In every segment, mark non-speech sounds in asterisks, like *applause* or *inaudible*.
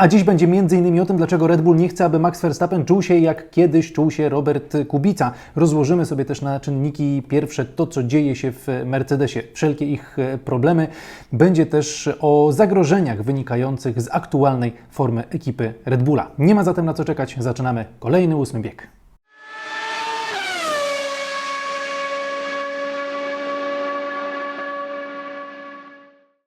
A dziś będzie m.in. o tym, dlaczego Red Bull nie chce, aby Max Verstappen czuł się jak kiedyś czuł się Robert Kubica. Rozłożymy sobie też na czynniki pierwsze to, co dzieje się w Mercedesie, wszelkie ich e, problemy. Będzie też o zagrożeniach wynikających z aktualnej formy ekipy Red Bulla. Nie ma zatem na co czekać, zaczynamy kolejny ósmy bieg.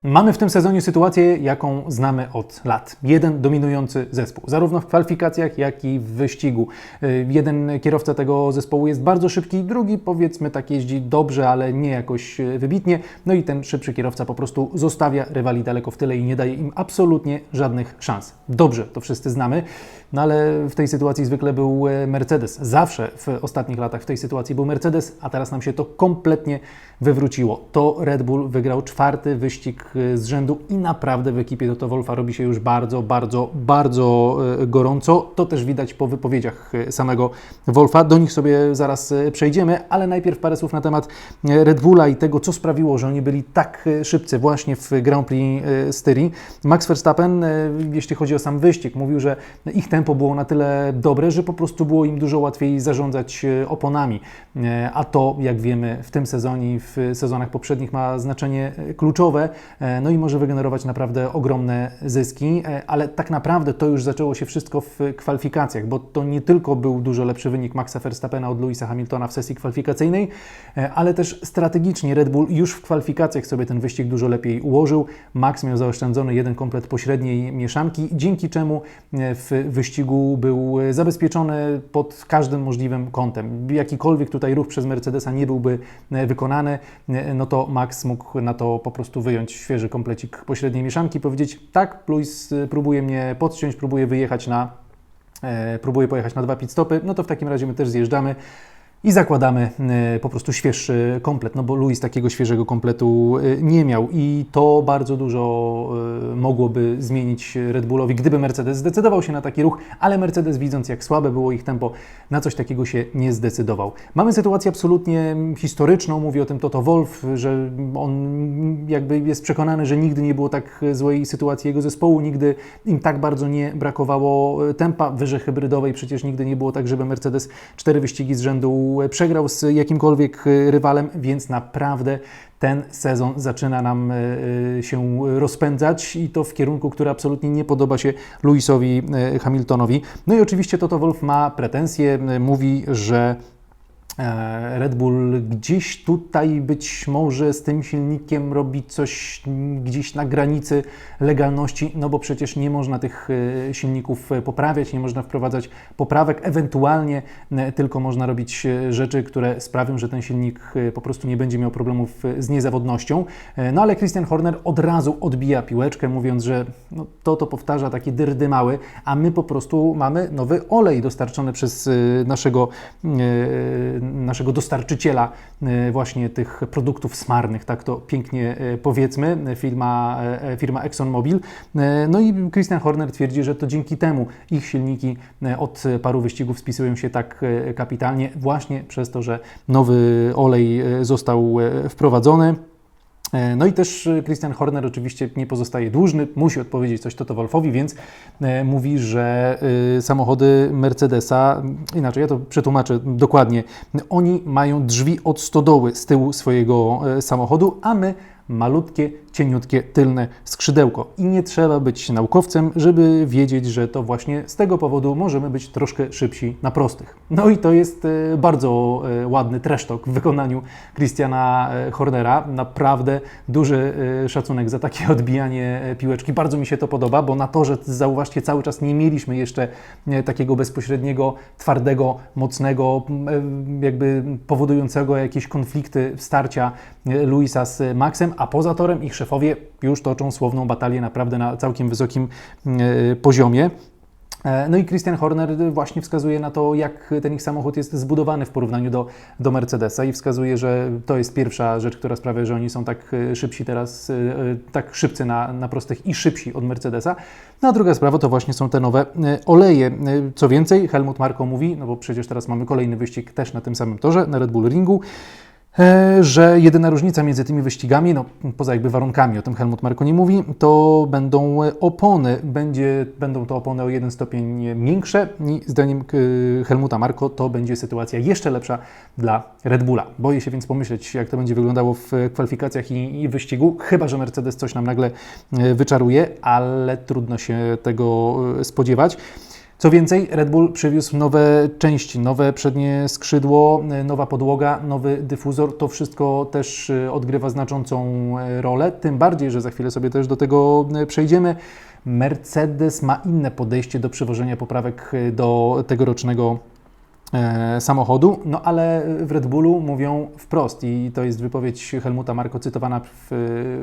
Mamy w tym sezonie sytuację, jaką znamy od lat. Jeden dominujący zespół, zarówno w kwalifikacjach, jak i w wyścigu. Y, Jeden kierowca tego zespołu jest bardzo szybki, drugi powiedzmy tak jeździ dobrze, ale nie jakoś y, wybitnie. No i ten szybszy kierowca po prostu zostawia rywali daleko w tyle i nie daje im absolutnie żadnych szans. Dobrze, to wszyscy znamy, no ale w tej sytuacji zwykle był y, Mercedes. Zawsze w ostatnich latach w tej sytuacji był Mercedes, a teraz nam się to kompletnie wywróciło. To Red Bull wygrał czwarty wyścig y, z rzędu i naprawdę w ekipie Toto Wolfa robi się już bardzo, bardzo, bardzo y, gorąco. To też widać po wypowiedziach samego Wolfa. Do nich sobie zaraz przejdziemy, ale najpierw parę słów na temat Red Bulla i tego, co sprawiło, że oni byli tak szybcy właśnie w Grand Prix Styrii. Max Verstappen, jeśli chodzi o sam wyścig, mówił, że ich tempo było na tyle dobre, że po prostu było im dużo łatwiej zarządzać y, oponami. Y, A to, jak wiemy, w tym sezonie i w sezonach poprzednich ma znaczenie e, kluczowe, e, no i może wygenerować naprawdę ogromne zyski, e, ale tak naprawdę to już zaczęło się wszystko w kwalifikacjach, bo to nie tylko był dużo lepszy wynik Maxa Verstappena od Louisa Hamiltona w sesji kwalifikacyjnej, e, ale też strategicznie Red Bull już w kwalifikacjach sobie ten wyścig dużo lepiej ułożył. Max miał zaoszczędzony jeden komplet pośredniej mieszanki, dzięki czemu e, w wyścigu był e, zabezpieczony pod każdym możliwym kątem. Jakikolwiek tutaj ruch przez Mercedesa nie byłby e, wykonany, e, no to Max mógł na to po prostu wyjąć świeży komplecik pośredniej mieszanki i powiedzieć tak, e, próbuje mnie podciąć, próbuje wyjechać na, próbuje pojechać na dwa pit stopy, no to w takim razie my też zjeżdżamy i zakładamy e, po prostu świeższy komplet, no bo Luis takiego świeżego kompletu e, nie miał i to bardzo dużo e, mogłoby zmienić Red Bullowi, gdyby Mercedes zdecydował się na taki ruch, ale Mercedes widząc jak słabe było ich tempo, na coś takiego się nie zdecydował. Mamy sytuację absolutnie historyczną, mówi o tym Toto Wolf, że on jakby jest przekonany, że nigdy nie było tak złej sytuacji jego zespołu, nigdy im tak bardzo nie brakowało tempa, wyrze hybrydowej przecież nigdy nie było tak, żeby Mercedes cztery wyścigi z rzędu przegrał z jakimkolwiek rywalem, więc naprawdę ten sezon zaczyna nam e, e, się rozpędzać i to w kierunku, który absolutnie nie podoba się Lewisowi e, Hamiltonowi. No i oczywiście Toto Wolff ma pretensje, e, mówi, że E, Red Bull gdzieś tutaj być może z tym silnikiem robi coś gdzieś na granicy legalności, no bo przecież nie można tych e, silników e, poprawiać, nie można wprowadzać poprawek, ewentualnie e, tylko można robić e, rzeczy, które sprawią, że ten silnik e, po prostu nie będzie miał problemów e, z niezawodnością. E, No ale Christian Horner od razu odbija piłeczkę, mówiąc, że no, to to powtarza taki dyrdy mały, a my po prostu mamy nowy olej dostarczony przez e, naszego e, naszego dostarczyciela e, właśnie tych produktów smarnych, tak to pięknie e, powiedzmy, firma, e, firma ExxonMobil. No i Christian Horner twierdzi, że to dzięki temu ich silniki od paru wyścigów spisują się tak kapitalnie właśnie przez to, że nowy olej został wprowadzony. E, No i też e, Christian Horner oczywiście nie pozostaje dłużny, musi odpowiedzieć coś Toto Wolfowi, więc e, mówi, że samochody Mercedesa, inaczej ja to przetłumaczę dokładnie, oni mają drzwi od stodoły z tyłu swojego samochodu, a my malutkie, cieniutkie, tylne skrzydełko. I nie trzeba być naukowcem, żeby wiedzieć, że to właśnie z tego powodu możemy być troszkę szybsi na prostych. No i to jest e, bardzo e, ładny tresztok w wykonaniu Christiana e, Hornera. Naprawdę duży szacunek za takie odbijanie piłeczki. Bardzo mi się to podoba, bo na torze, zauważcie, cały czas nie mieliśmy jeszcze takiego bezpośredniego, twardego, mocnego, jakby powodującego jakieś konflikty, starcia Luisa z Maxem, a poza torem ich szefowie już toczą słowną batalię naprawdę na całkiem wysokim e, poziomie. E, No i Christian Horner właśnie wskazuje na to, jak ten ich samochód jest zbudowany w porównaniu do, do Mercedesa i wskazuje, że to jest pierwsza rzecz, która sprawia, że oni są tak e, szybsi teraz, tak szybcy na, na prostych i szybsi od Mercedesa. No a druga sprawa to właśnie są te nowe oleje. Co więcej, Helmut Marko mówi, no bo przecież teraz mamy kolejny wyścig też na tym samym torze, na Red Bull Ringu, że jedyna różnica między tymi wyścigami, no poza jakby warunkami, o tym Helmut Marko nie mówi, to będą opony. Będzie, będą to opony o jeden stopień większe i zdaniem e, Helmuta Marko to będzie sytuacja jeszcze lepsza dla Red Bulla. Boję się więc pomyśleć, jak to będzie wyglądało w kwalifikacjach i, i wyścigu, chyba że Mercedes coś nam nagle e, wyczaruje, ale trudno się tego spodziewać. Co więcej, Red Bull przywiózł nowe części, nowe przednie skrzydło, nowa podłoga, nowy dyfuzor. To wszystko też y, odgrywa znaczącą y, rolę, tym bardziej, że za chwilę sobie też do tego y, przejdziemy. Mercedes ma inne podejście do przywożenia poprawek do tegorocznego E, samochodu, no ale w Red Bullu mówią wprost i to jest wypowiedź Helmuta Marko cytowana w,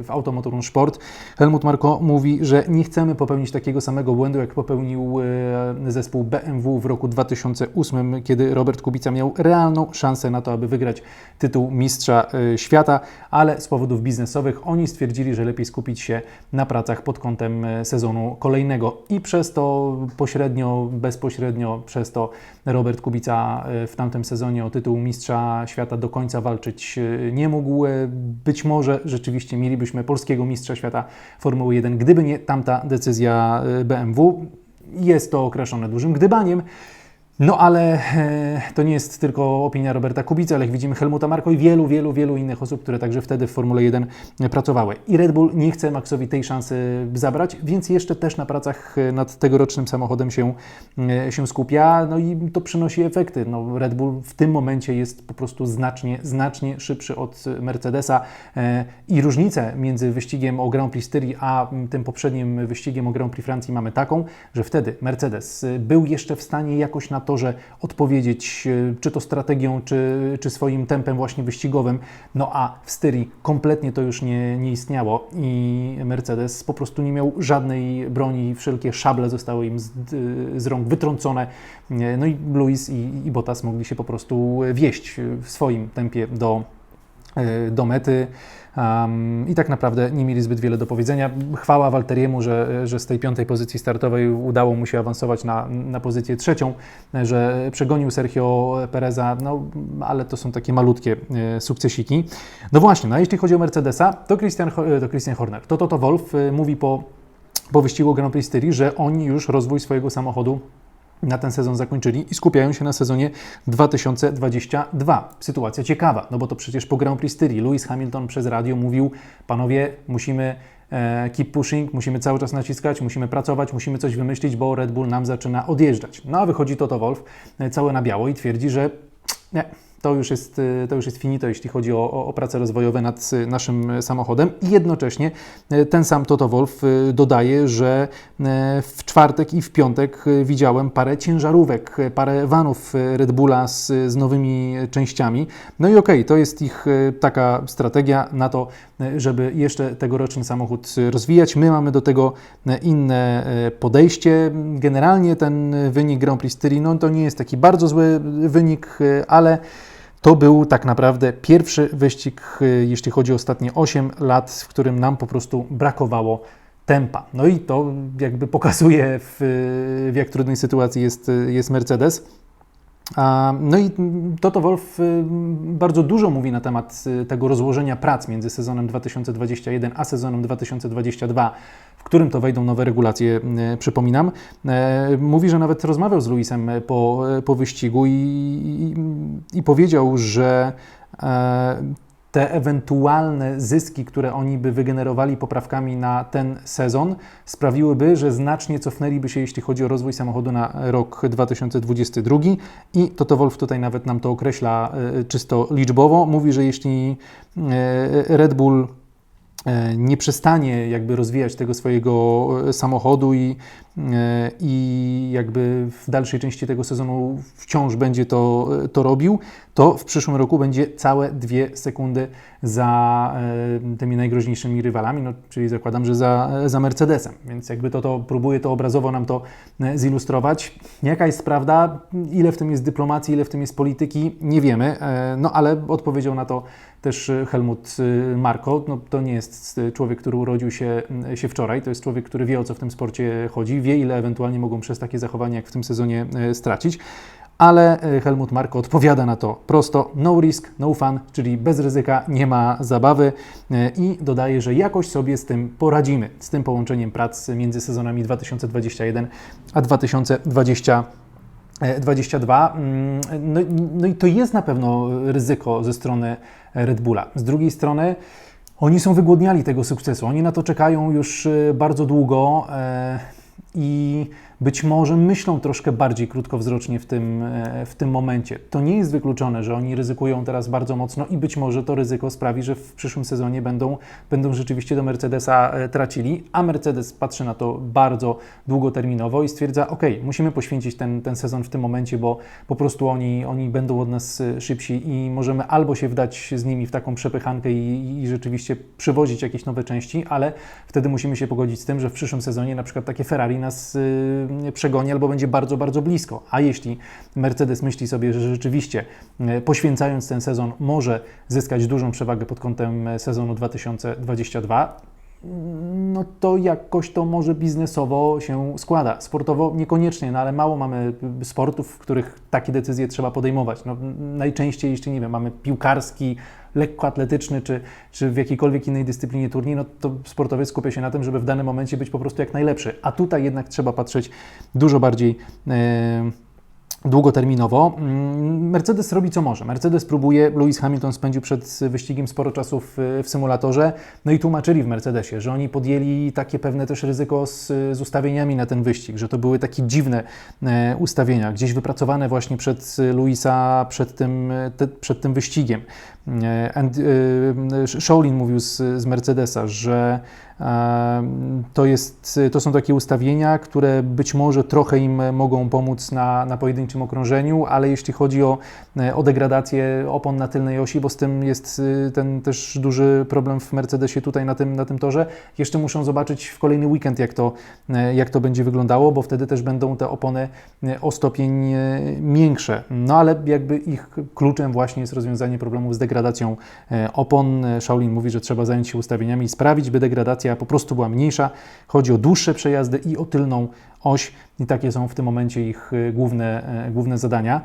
w Automotorum Sport. Helmut Marko mówi, że nie chcemy popełnić takiego samego błędu, jak popełnił e, zespół BMW w roku 2008, kiedy Robert Kubica miał realną szansę na to, aby wygrać tytuł mistrza e, świata, ale z powodów biznesowych oni stwierdzili, że lepiej skupić się na pracach pod kątem sezonu kolejnego i przez to pośrednio, bezpośrednio przez to Robert Kubica E, w tamtym sezonie o tytuł mistrza świata do końca walczyć e, nie mógł. E, być może rzeczywiście mielibyśmy polskiego mistrza świata Formuły 1, gdyby nie tamta decyzja BMW. Jest to okraszone dużym gdybaniem. No ale e, to nie jest tylko opinia Roberta Kubica, ale jak widzimy Helmuta Marko i wielu, wielu, wielu innych osób, które także wtedy w Formule 1 pracowały. I Red Bull nie chce Maxowi tej szansy zabrać, więc jeszcze też na pracach nad tegorocznym samochodem się, e, się skupia, no i to przynosi efekty. No, Red Bull w tym momencie jest po prostu znacznie, znacznie szybszy od Mercedesa e, i różnicę między wyścigiem o Grand Prix Styrii a tym poprzednim wyścigiem o Grand Prix Francji mamy taką, że wtedy Mercedes był jeszcze w stanie jakoś na to torze odpowiedzieć, e, czy to strategią, czy, czy swoim tempem właśnie wyścigowym. No a w Styrii kompletnie to już nie, nie istniało i Mercedes po prostu nie miał żadnej broni, wszelkie szable zostały im z, z rąk wytrącone. E, no i Lewis i, i Bottas mogli się po prostu wieść w swoim tempie do, do mety. Um, I tak naprawdę nie mieli zbyt wiele do powiedzenia. Chwała Walteriemu, że, że z tej piątej pozycji startowej udało mu się awansować na, na pozycję trzecią, że przegonił Sergio Pereza, no ale to są takie malutkie e, sukcesiki. No właśnie, no a jeśli chodzi o Mercedesa, to Christian, to Christian Horner, to Toto Wolf e, mówi po, po wyścigu Grand Prix Styrii, że oni już rozwój swojego samochodu na ten sezon zakończyli i skupiają się na sezonie 2022. Sytuacja ciekawa, no bo to przecież po Grand Prix Styrii Lewis Hamilton przez radio mówił, panowie, musimy e, keep pushing, musimy cały czas naciskać, musimy pracować, musimy coś wymyślić, bo Red Bull nam zaczyna odjeżdżać. No a wychodzi Toto Wolf e, całe na biało i twierdzi, że nie, to już jest, y, to już jest finito, jeśli chodzi o, o, prace rozwojowe nad y, naszym samochodem. I jednocześnie y, ten sam Toto Wolf dodaje, że w czwartek i w piątek widziałem parę ciężarówek, parę vanów Red Bulla z, z nowymi częściami. No i okej, okay, to jest ich taka strategia na to, żeby jeszcze tegoroczny samochód rozwijać. My mamy do tego inne podejście. Generalnie ten wynik Grand Prix Styrii, no to nie jest taki bardzo zły wynik, ale to był tak naprawdę pierwszy wyścig, y, jeśli chodzi o ostatnie 8 lat, w którym nam po prostu brakowało tempa. No i to jakby pokazuje, w, w jak trudnej sytuacji jest, jest Mercedes. No i Toto Wolf y, bardzo dużo mówi na temat y, tego rozłożenia prac między sezonem 2021 a sezonem 2022, w którym to wejdą nowe regulacje, przypominam. E, mówi, że nawet rozmawiał z Luisem po, po wyścigu i, i, i powiedział, że e, te ewentualne zyski, które oni by wygenerowali poprawkami na ten sezon, sprawiłyby, że znacznie cofnęliby się, jeśli chodzi o rozwój samochodu na rok 2022. I Toto Wolf tutaj nawet nam to określa e, czysto liczbowo. Mówi, że jeśli e, Red Bull e, nie przestanie jakby rozwijać tego swojego samochodu i E, i jakby w dalszej części tego sezonu wciąż będzie to, to robił, to w przyszłym roku będzie całe dwie sekundy za e, tymi najgroźniejszymi rywalami, no, czyli zakładam, że za, za Mercedesem. Więc jakby to, to próbuję to obrazowo nam to e, zilustrować. Jaka jest prawda, ile w tym jest dyplomacji, ile w tym jest polityki, nie wiemy, no ale odpowiedział na to też Helmut Marko. No, to nie jest człowiek, który urodził się, się wczoraj, to jest człowiek, który wie o co w tym sporcie chodzi, wie, ile ewentualnie mogą przez takie zachowania jak w tym sezonie e, stracić. ale e, Helmut Marko odpowiada na to prosto: no risk, no fun, czyli bez ryzyka nie ma zabawy e, i dodaje, że jakoś sobie z tym poradzimy, z tym połączeniem prac między sezonami 2021 a 2020. 22. No, no, i to jest na pewno ryzyko ze strony Red Bulla. Z drugiej strony, oni są wygłodniali tego sukcesu. Oni na to czekają już bardzo długo i być może myślą troszkę bardziej krótkowzrocznie w tym, e, w tym momencie. To nie jest wykluczone, że oni ryzykują teraz bardzo mocno i być może to ryzyko sprawi, że w przyszłym sezonie będą, będą rzeczywiście do Mercedesa e, tracili, a Mercedes patrzy na to bardzo długoterminowo i stwierdza, ok, musimy poświęcić ten, ten sezon w tym momencie, bo po prostu oni, oni będą od nas e, szybsi i możemy albo się wdać z nimi w taką przepychankę i, i rzeczywiście przywozić jakieś nowe części, ale wtedy musimy się pogodzić z tym, że w przyszłym sezonie na przykład takie Ferrari nas przegoni albo będzie bardzo, bardzo blisko. A jeśli Mercedes myśli sobie, że rzeczywiście e, poświęcając ten sezon może zyskać dużą przewagę pod kątem e, sezonu 2022, no to jakoś to może biznesowo się składa. Sportowo niekoniecznie, no ale mało mamy sportów, w których takie decyzje trzeba podejmować. No, najczęściej, jeśli nie wiem, mamy piłkarski, lekkoatletyczny czy, czy w jakiejkolwiek innej dyscyplinie turniej, no to sportowiec skupia się na tym, żeby w danym momencie być po prostu jak najlepszy. A tutaj jednak trzeba patrzeć dużo bardziej. Yy, długoterminowo. Mm, Mercedes robi co może. Mercedes próbuje, Lewis Hamilton spędził przed wyścigiem sporo czasu w, w, symulatorze, no i tłumaczyli w Mercedesie, że oni podjęli takie pewne też ryzyko z, z ustawieniami na ten wyścig, że to były takie dziwne e, ustawienia, gdzieś wypracowane właśnie przed Luisa, przed tym, te, przed tym wyścigiem. E, and, e, Shaolin mówił z, z Mercedesa, że to, jest, to są takie ustawienia, które być może trochę im mogą pomóc na, na pojedynczym okrążeniu, ale jeśli chodzi o, o degradację opon na tylnej osi, bo z tym jest ten też duży problem w Mercedesie tutaj na tym, na tym torze, jeszcze muszą zobaczyć w kolejny weekend, jak to, jak to będzie wyglądało, bo wtedy też będą te opony o stopień miększe. No ale jakby ich kluczem właśnie jest rozwiązanie problemów z degradacją opon. Shaolin mówi, że trzeba zająć się ustawieniami i sprawić, by degradacja po prostu była mniejsza. Chodzi o dłuższe przejazdy i o tylną oś i takie są w tym momencie ich e, główne, e, główne zadania.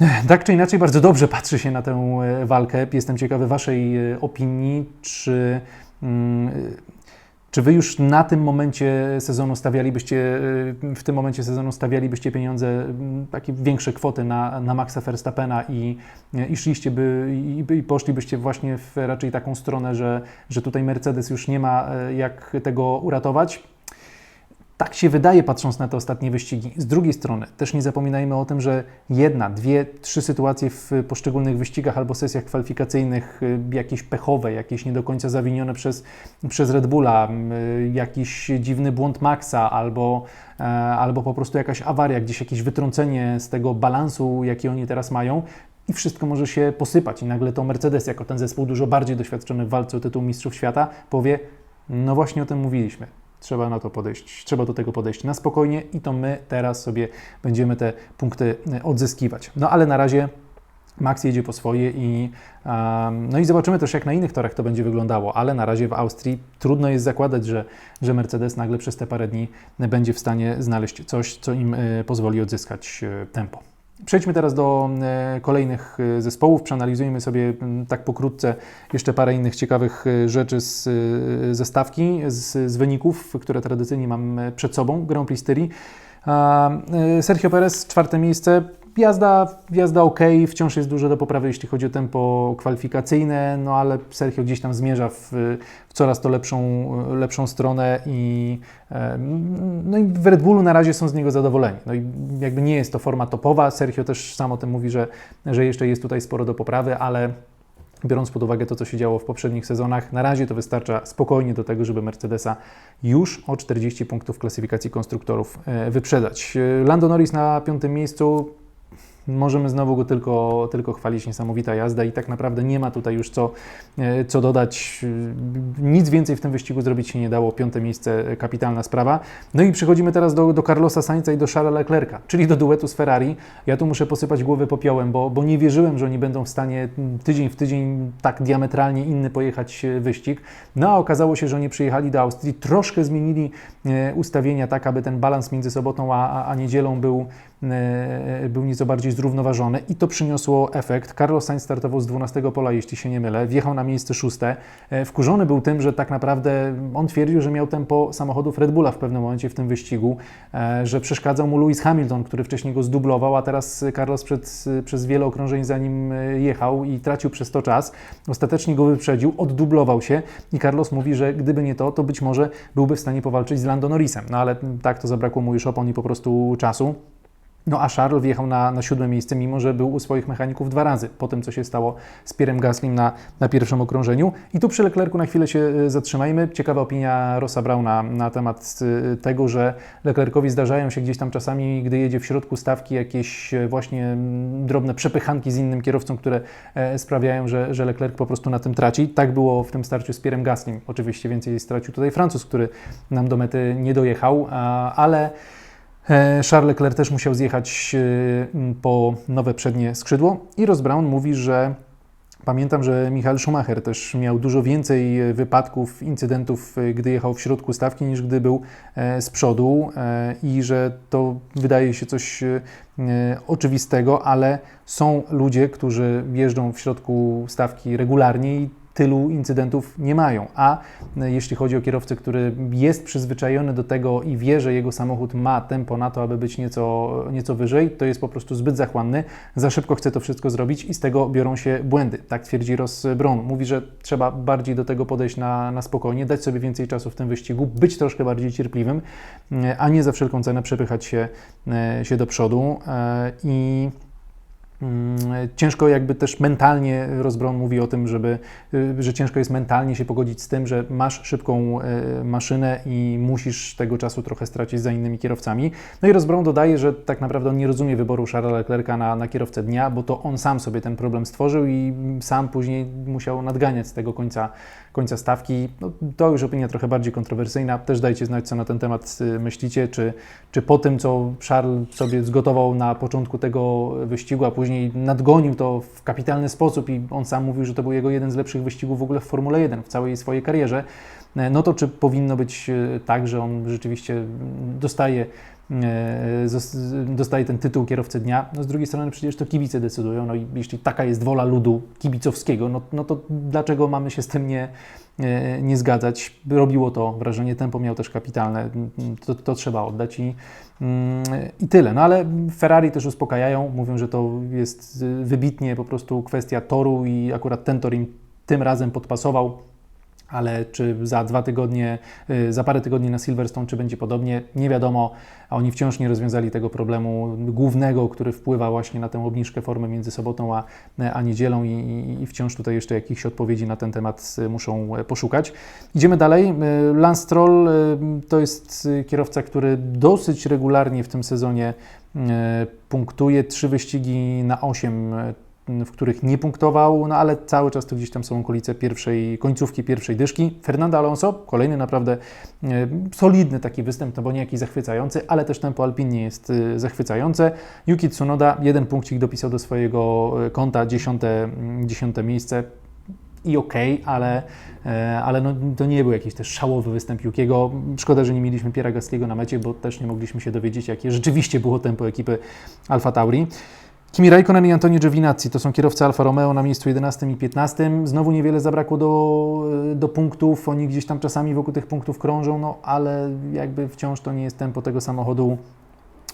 *laughs* Tak czy inaczej, bardzo dobrze patrzy się na tę e, walkę. Jestem ciekawy Waszej opinii, czy mm, czy Wy już na tym momencie sezonu stawialibyście, y, w tym momencie sezonu stawialibyście pieniądze, mm, takie większe kwoty na, na Maxa Verstappena i, i szliście by, i, i poszlibyście właśnie w raczej taką stronę, że, że tutaj Mercedes już nie ma y, jak tego uratować? Tak się wydaje, patrząc na te ostatnie wyścigi. Z drugiej strony, też nie zapominajmy o tym, że jedna, dwie, trzy sytuacje w poszczególnych wyścigach albo sesjach kwalifikacyjnych, y, jakieś pechowe, jakieś nie do końca zawinione przez, przez Red Bulla, y, jakiś dziwny błąd Maxa albo, e, albo po prostu jakaś awaria, gdzieś jakieś wytrącenie z tego balansu, jaki oni teraz mają, i wszystko może się posypać. I nagle to Mercedes, jako ten zespół dużo bardziej doświadczony w walce o tytuł Mistrzów Świata, powie: No właśnie o tym mówiliśmy. Trzeba na to podejść, trzeba do tego podejść na spokojnie i to my teraz sobie będziemy te punkty e, odzyskiwać. No ale na razie Max jedzie po swoje i, um, no i zobaczymy też, jak na innych torach to będzie wyglądało, ale na razie w Austrii trudno jest zakładać, że, że Mercedes nagle przez te parę dni będzie w stanie znaleźć coś, co im y, pozwoli odzyskać y, tempo. Przejdźmy teraz do e, kolejnych e, zespołów. Przeanalizujmy sobie tak pokrótce jeszcze parę innych ciekawych e, rzeczy z zestawki, z, z wyników, które tradycyjnie mam przed sobą. Grand Prix Styrii. Sergio Perez, czwarte miejsce. Jazda, jazda ok, wciąż jest dużo do poprawy, jeśli chodzi o tempo kwalifikacyjne, no ale Sergio gdzieś tam zmierza w, w coraz to lepszą, lepszą stronę i, no i w Red Bullu na razie są z niego zadowoleni. No i jakby nie jest to forma topowa, Sergio też sam o tym mówi, że, że jeszcze jest tutaj sporo do poprawy, ale biorąc pod uwagę to, co się działo w poprzednich sezonach, na razie to wystarcza spokojnie do tego, żeby Mercedesa już o 40 punktów klasyfikacji konstruktorów e, wyprzedać. Lando Norris na piątym miejscu Możemy znowu go tylko, tylko chwalić, niesamowita jazda i tak naprawdę nie ma tutaj już co, e, co dodać. Nic więcej w tym wyścigu zrobić się nie dało. Piąte miejsce, kapitalna sprawa. No i przechodzimy teraz do, do Carlosa Sainza i do Charlesa Leclerca, czyli do duetu z Ferrari. Ja tu muszę posypać głowę popiołem, bo, bo nie wierzyłem, że oni będą w stanie tydzień w tydzień tak diametralnie inny pojechać e, wyścig. No a okazało się, że oni przyjechali do Austrii, troszkę zmienili e, ustawienia tak, aby ten balans między sobotą a, a niedzielą był, był nieco bardziej zrównoważony i to przyniosło efekt. Carlos Sainz startował z 12 pola, jeśli się nie mylę, wjechał na miejsce szóste. E, Wkurzony był tym, że tak naprawdę on twierdził, że miał tempo samochodów Red Bulla w pewnym momencie w tym wyścigu, e, że przeszkadzał mu Lewis Hamilton, który wcześniej go zdublował, a teraz Carlos przed, przez wiele okrążeń za nim e, jechał i tracił przez to czas. Ostatecznie go wyprzedził, oddublował się i Carlos mówi, że gdyby nie to, to być może byłby w stanie powalczyć z Lando Norrisem. No ale tak to zabrakło mu już opon i po prostu czasu. No a Charles wjechał na, na siódme miejsce, mimo że był u swoich mechaników dwa razy po tym, co się stało z Pierrem Gaslim na, na pierwszym okrążeniu. I tu przy Leclercu na chwilę się e, zatrzymajmy. Ciekawa opinia Rossa Brauna na temat e, tego, że Leclercowi zdarzają się gdzieś tam czasami, gdy jedzie w środku stawki, jakieś e, właśnie drobne przepychanki z innym kierowcą, które sprawiają, że, że Leclerc po prostu na tym traci. Tak było w tym starciu z Pierrem Gaslim. Oczywiście więcej stracił tutaj Francuz, który nam do mety nie dojechał, ale Charles Leclerc też musiał zjechać e, po nowe przednie skrzydło. I Ross Brown mówi, że Pamiętam, że Michael Schumacher też miał dużo więcej wypadków, incydentów, e, gdy jechał w środku stawki, niż gdy był z przodu i że to wydaje się coś oczywistego, ale są ludzie, którzy jeżdżą w środku stawki regularnie i tylu incydentów nie mają. A e, jeśli chodzi o kierowcę, który jest przyzwyczajony do tego i wie, że jego samochód ma tempo na to, aby być nieco, nieco wyżej, to jest po prostu zbyt zachłanny, za szybko chce to wszystko zrobić i z tego biorą się błędy. Tak twierdzi Ross Brown. Mówi, że trzeba bardziej do tego podejść na, na spokojnie, dać sobie więcej czasu w tym wyścigu, być troszkę bardziej cierpliwym, e, a nie za wszelką cenę przepychać się, e, się do przodu. I ciężko jakby też mentalnie, Rozbron mówi o tym, żeby, y, że ciężko jest mentalnie się pogodzić z tym, że masz szybką y, maszynę i musisz tego czasu trochę stracić za innymi kierowcami. No i Rozbron dodaje, że tak naprawdę on nie rozumie wyboru Charlesa Leclerca na, na kierowcę dnia, bo to on sam sobie ten problem stworzył i sam później musiał nadganiać z tego końca, końca stawki. No, to już opinia trochę bardziej kontrowersyjna. Też dajcie znać, co na ten temat y, myślicie, czy, czy po tym, co Charles sobie zgotował na początku tego wyścigu, a później nadgonił to w kapitalny sposób i on sam mówił, że to był jego jeden z lepszych wyścigów w ogóle w Formule 1 w całej swojej karierze, e, no to czy powinno być e, tak, że on rzeczywiście dostaje dostaje ten tytuł kierowcy dnia. No z drugiej strony przecież to kibice decydują, no i jeśli taka jest wola ludu kibicowskiego, no, no to dlaczego mamy się z tym nie, nie zgadzać? Robiło to wrażenie, tempo miał też kapitalne, to, to trzeba oddać i Mm, I tyle. No ale Ferrari też uspokajają, mówią, że to jest wybitnie po prostu kwestia toru i akurat ten tor im tym razem podpasował ale czy za dwa tygodnie, y, za parę tygodni na Silverstone, czy będzie podobnie, nie wiadomo, a oni wciąż nie rozwiązali tego problemu głównego, który wpływa właśnie na tę obniżkę formy między sobotą a, a niedzielą i, i wciąż tutaj jeszcze jakichś odpowiedzi na ten temat y, muszą e, poszukać. Idziemy dalej. Lance Stroll to jest kierowca, który dosyć regularnie w tym sezonie punktuje, trzy wyścigi na osiem w których nie punktował, no ale cały czas to gdzieś tam są okolice pierwszej, końcówki pierwszej dyszki. Fernando Alonso, kolejny naprawdę e, solidny taki występ, no bo nie jakiś zachwycający, ale też tempo Alpin nie jest e, zachwycające. Yuki Tsunoda jeden punkcik dopisał do swojego e, konta, dziesiąte, dziesiąte miejsce i okay, ale, ale no, to nie był jakiś też szałowy występ Yukiego. Szkoda, że nie mieliśmy Piera Gaskiego na mecie, bo też nie mogliśmy się dowiedzieć, jakie rzeczywiście było tempo ekipy Alfa Tauri. Kimi Raikkonen i Antonio Giovinazzi to są kierowcy Alfa Romeo na miejscu 11 i 15. Znowu niewiele zabrakło do, do punktów. Oni gdzieś tam czasami wokół tych punktów krążą, no ale jakby wciąż to nie jest tempo tego samochodu,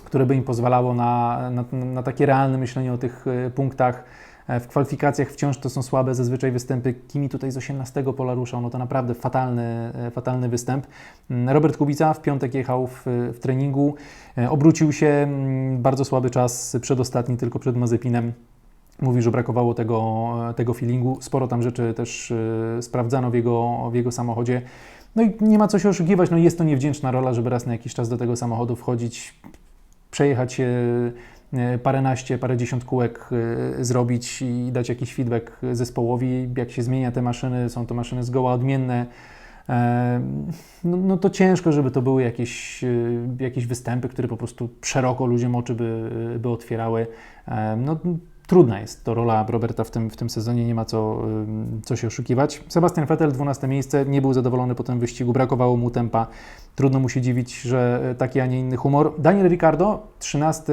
które by im pozwalało na, na, na takie realne myślenie o tych e, punktach. E, w kwalifikacjach wciąż to są słabe zazwyczaj występy. Kimi tutaj z 18 pola ruszał, no to naprawdę fatalny, e, fatalny występ. Mm, Robert Kubica w piątek jechał w, w treningu, e, obrócił się, mm, bardzo słaby czas, przedostatni tylko przed Mazepinem. Mówi, że brakowało tego, tego feelingu. Sporo tam rzeczy też sprawdzano w jego, w jego samochodzie. No i nie ma co się oszukiwać, no jest to niewdzięczna rola, żeby raz na jakiś czas do tego samochodu wchodzić, przejechać się paręnaście, parędziesiąt kółek e, zrobić i dać jakiś feedback zespołowi, jak się zmienia te maszyny, są to maszyny zgoła odmienne, e, no, no, to ciężko, żeby to były jakieś, jakieś występy, które po prostu szeroko ludziom oczy by, by otwierały. No, trudna jest to rola Roberta w tym, w tym sezonie, nie ma co, co się oszukiwać. Sebastian Vettel, 12 miejsce, nie był zadowolony po tym wyścigu, brakowało mu tempa. Trudno mu się dziwić, że e, taki, a nie inny humor. Daniel Ricciardo, 13,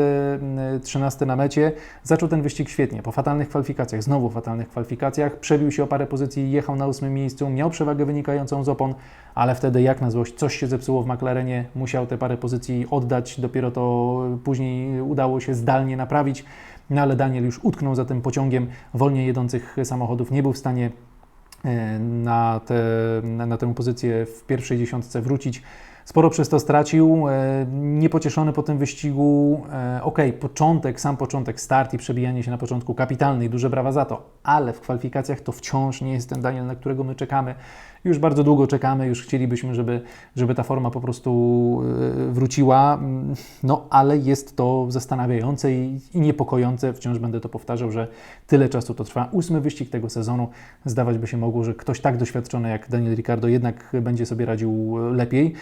y, 13 na mecie, zaczął ten wyścig świetnie. Po fatalnych kwalifikacjach, znowu fatalnych kwalifikacjach, przebił się o parę pozycji, jechał na ósmym miejscu, miał przewagę wynikającą z opon, ale wtedy jak na złość coś się zepsuło w McLarenie, musiał te parę pozycji oddać, dopiero to później udało się zdalnie naprawić. No ale Daniel już utknął za tym pociągiem wolniej jedących samochodów, nie był w stanie e, na, te, na, na tę pozycję w pierwszej dziesiątce wrócić. Sporo przez to stracił, e, niepocieszony po tym wyścigu. E, ok, początek, sam początek, start i przebijanie się na początku kapitalny i duże brawa za to, ale w kwalifikacjach to wciąż nie jest ten Daniel, na którego my czekamy. Już bardzo długo czekamy, już chcielibyśmy, żeby, żeby ta forma po prostu e, wróciła, Mm, no ale jest to zastanawiające i, i niepokojące. Wciąż będę to powtarzał, że tyle czasu to trwa. Ósmy wyścig tego sezonu. Zdawać by się mogło, że ktoś tak doświadczony jak Daniel Ricciardo jednak będzie sobie radził lepiej.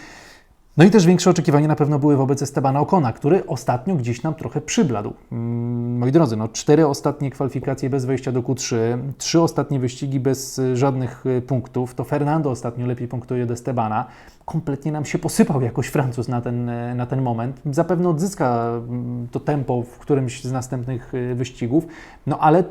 No i też większe oczekiwania na pewno były wobec Estebana Ocona, który ostatnio gdzieś nam trochę przybladł. Mm, Moi drodzy, no cztery ostatnie kwalifikacje bez wejścia do Q3, trzy ostatnie wyścigi bez y, żadnych y, punktów. To Fernando ostatnio lepiej punktuje od Estebana. Kompletnie nam się posypał jakoś Francuz na ten, y, na ten moment. Zapewne odzyska mm, to tempo w którymś z następnych wyścigów, no ale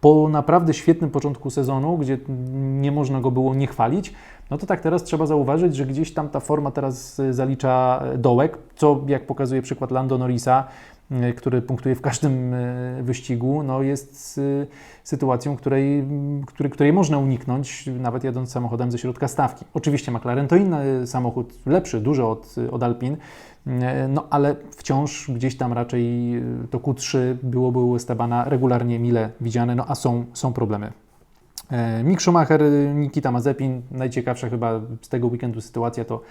po naprawdę świetnym początku sezonu, gdzie nie można go było nie chwalić, no to tak teraz trzeba zauważyć, że gdzieś tam ta forma teraz zalicza dołek, co jak pokazuje przykład Lando Norrisa, y, który punktuje w każdym y, wyścigu, no jest y, sytuacją, której, której, której można uniknąć, nawet jadąc samochodem ze środka stawki. Oczywiście McLaren to inny samochód, lepszy dużo od, od Alpin, no ale wciąż gdzieś tam raczej y, to Q3 byłoby u Estebana regularnie mile widziane, no a są, są problemy. E, Mick Schumacher, Nikita Mazepin, najciekawsza chyba z tego weekendu sytuacja to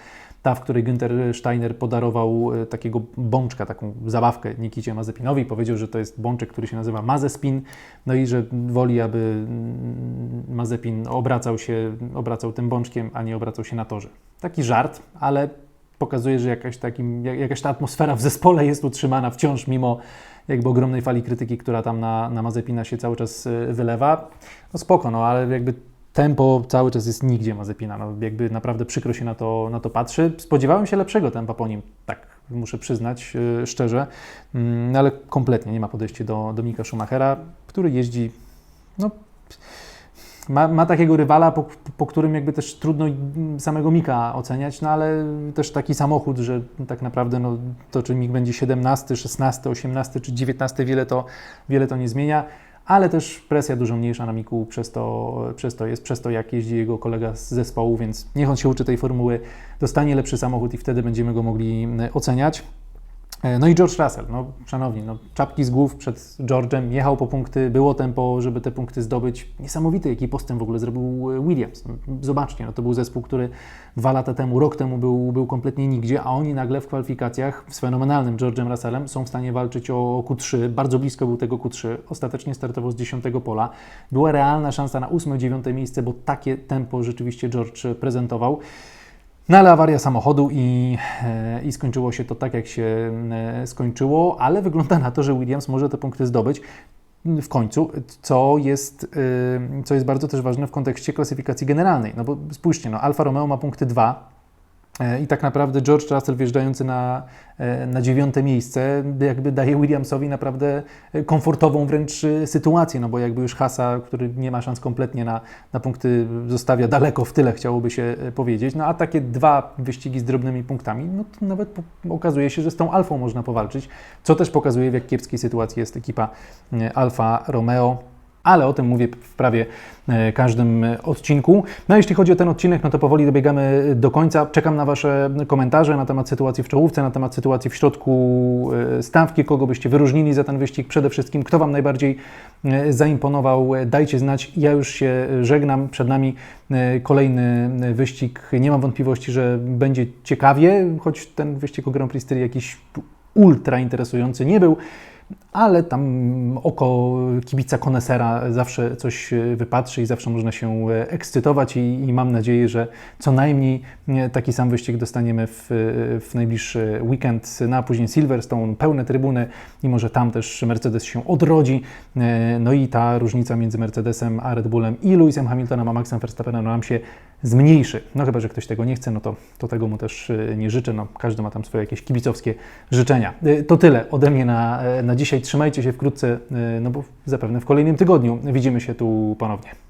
ta, w której Günther Steiner podarował e, takiego bączka, taką zabawkę Nikicie Mazepinowi. Powiedział, że to jest bączek, który się nazywa Mazespin, no i że woli, aby mm, Mazepin obracał się, obracał tym bączkiem, a nie obracał się na torze. Taki żart, ale pokazuje, że jakaś, takim, jak- jakaś ta atmosfera w zespole jest utrzymana wciąż, mimo jakby ogromnej fali krytyki, która tam na, na Mazepina się cały czas y, wylewa. No spoko, no ale jakby tempo cały czas jest nigdzie Mazepina. No, jakby naprawdę przykro się na to, na to patrzy. Spodziewałem się lepszego tempa po nim, tak muszę przyznać y, szczerze, Mm, ale kompletnie nie ma podejścia do, do Mika Schumachera, który jeździ, no ma, ma takiego rywala, po, po którym jakby też trudno samego Mika oceniać, no ale też taki samochód, że tak naprawdę no, to czy Mik będzie 17, 16, 18 czy 19, wiele to, wiele to nie zmienia, ale też presja dużo mniejsza na Miku przez to, przez to jest, przez to jak jeździ jego kolega z zespołu, więc niech on się uczy tej formuły, dostanie lepszy samochód i wtedy będziemy go mogli oceniać. E, No i George Russell, no szanowni, no, czapki z głów przed George'em, jechał po punkty, było tempo, żeby te punkty zdobyć. Niesamowity, jaki postęp w ogóle zrobił e, Williams. No, zobaczcie, no, to był zespół, który dwa lata temu, rok temu był, był kompletnie nigdzie, a oni nagle w kwalifikacjach z fenomenalnym George'em Russellem są w stanie walczyć o Q3, bardzo blisko był tego Q3, ostatecznie startował z 10 pola. Była realna szansa na 8-9 miejsce, bo takie tempo rzeczywiście George prezentował. No ale awaria samochodu i, e, i skończyło się to tak, jak się e, skończyło, ale wygląda na to, że Williams może te punkty zdobyć w końcu, co jest, e, co jest bardzo też ważne w kontekście klasyfikacji generalnej. No bo spójrzcie, no Alfa Romeo ma punkty 2 i tak naprawdę George Russell wjeżdżający na, e, na dziewiąte miejsce jakby daje Williamsowi naprawdę e, komfortową wręcz e, sytuację, no bo jakby już Hasa, który nie ma szans kompletnie na, na punkty, zostawia daleko w tyle, chciałoby się e, powiedzieć, no a takie dwa wyścigi z drobnymi punktami, no to nawet okazuje się, że z tą Alfą można powalczyć, co też pokazuje w jak kiepskiej sytuacji jest ekipa e, Alfa Romeo ale o tym mówię w prawie e, każdym odcinku. No jeśli chodzi o ten odcinek, no to powoli dobiegamy do końca. Czekam na Wasze komentarze na temat sytuacji w czołówce, na temat sytuacji w środku e, stawki, kogo byście wyróżnili za ten wyścig, przede wszystkim kto Wam najbardziej e, zaimponował, dajcie znać. Ja już się żegnam, przed nami kolejny wyścig. Nie mam wątpliwości, że będzie ciekawie, choć ten wyścig o Grand Prix Styrii jakiś ultra interesujący nie był ale tam oko kibica konesera zawsze coś e, wypatrzy i zawsze można się e, ekscytować i, i mam nadzieję, że co najmniej e, taki sam wyścig dostaniemy w, w najbliższy weekend, no a później Silverstone, pełne trybuny i może tam też Mercedes się odrodzi. No i ta różnica między Mercedesem a Red Bullem i Lewisem Hamiltonem a Maxem Verstappenem nam się zmniejszy. No chyba, że ktoś tego nie chce, no to, to tego mu też nie życzę. No, każdy ma tam swoje jakieś kibicowskie życzenia. To tyle ode mnie na, na dzisiaj. Trzymajcie się wkrótce, e, no bo zapewne w kolejnym tygodniu widzimy się tu ponownie.